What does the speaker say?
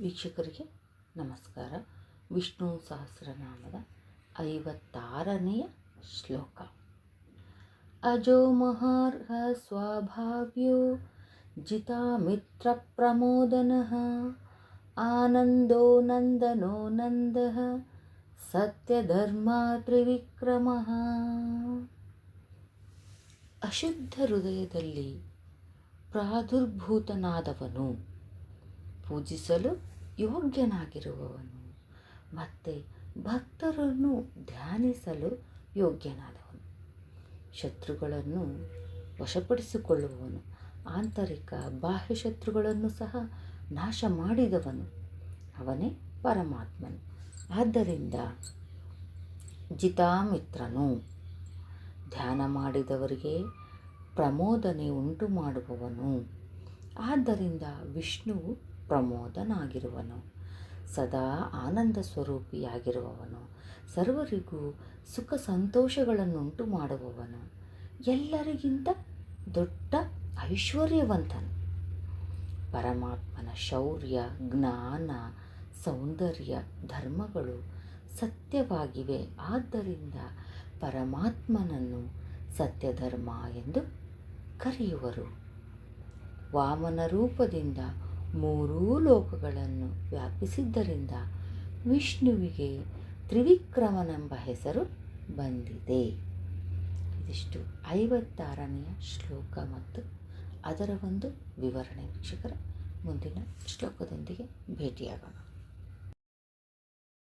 ವೀಕ್ಷಕರಿಗೆ ನಮಸ್ಕಾರ. ವಿಷ್ಣು ಸಹಸ್ರನಾಮದ ಐವತ್ತಾರನೆಯ ಶ್ಲೋಕ. ಅಜೋ ಮಹಾರ್ಹ ಸ್ವಭಾವ್ಯೋ ಜಿತಾಮಿತ್ರ ಪ್ರಮೋದನಃ ಆನಂದೋ ನಂದನೋ ನಂದಃ ಸತ್ಯಧರ್ಮ ತ್ರಿವಿಕ್ರಮಃ. ಅಶುದ್ಧ ಹೃದಯದಲ್ಲಿ ಪ್ರಾದುರ್ಭೂತನಾದವನು ಪೂಜಿಸಲು ಯೋಗ್ಯನಾಗಿರುವವನು. ಮತ್ತು ಭಕ್ತರನ್ನು ಧ್ಯಾನಿಸಲು ಯೋಗ್ಯನಾದವನು. ಶತ್ರುಗಳನ್ನು ವಶಪಡಿಸಿಕೊಳ್ಳುವವನು. ಆಂತರಿಕ ಬಾಹ್ಯ ಶತ್ರುಗಳನ್ನು ಸಹ ನಾಶ ಮಾಡಿದವನು ಅವನೇ ಪರಮಾತ್ಮನು. ಆದ್ದರಿಂದ ಜಿತಾಮಿತ್ರನು. ಧ್ಯಾನ ಮಾಡಿದವರಿಗೆ ಪ್ರಮೋದನೆ ಉಂಟು ಮಾಡುವವನು ಆದ್ದರಿಂದ ವಿಷ್ಣುವು ಪ್ರಮೋದನಾಗಿರುವನು. ಸದಾ ಆನಂದ ಸ್ವರೂಪಿಯಾಗಿರುವವನು ಸರ್ವರಿಗೂ ಸುಖ ಸಂತೋಷಗಳನ್ನುಂಟು ಮಾಡುವವನು ಎಲ್ಲರಿಗಿಂತ ದೊಡ್ಡ ಐಶ್ವರ್ಯವಂತನು. ಪರಮಾತ್ಮನ ಶೌರ್ಯ, ಜ್ಞಾನ, ಸೌಂದರ್ಯ, ಧರ್ಮಗಳು ಸತ್ಯವಾಗಿವೆ. ಆದ್ದರಿಂದ ಪರಮಾತ್ಮನನ್ನು ಸತ್ಯಧರ್ಮ ಎಂದು ಕರೆಯುವರು. ವಾಮನ ರೂಪದಿಂದ ಮೂರೂ ಲೋಕಗಳನ್ನು ವ್ಯಾಪಿಸಿದ್ದರಿಂದ ವಿಷ್ಣುವಿಗೆ ತ್ರಿವಿಕ್ರಮನೆಂಬ ಹೆಸರು ಬಂದಿದೆ. ಇದಿಷ್ಟು ಐವತ್ತಾರನೆಯ ಶ್ಲೋಕ ಮತ್ತು ಅದರ ಒಂದು ವಿವರಣೆ ವೀಕ್ಷಕರ ಮುಂದಿನ ಶ್ಲೋಕದೊಂದಿಗೆ ಭೇಟಿಯಾಗೋಣ.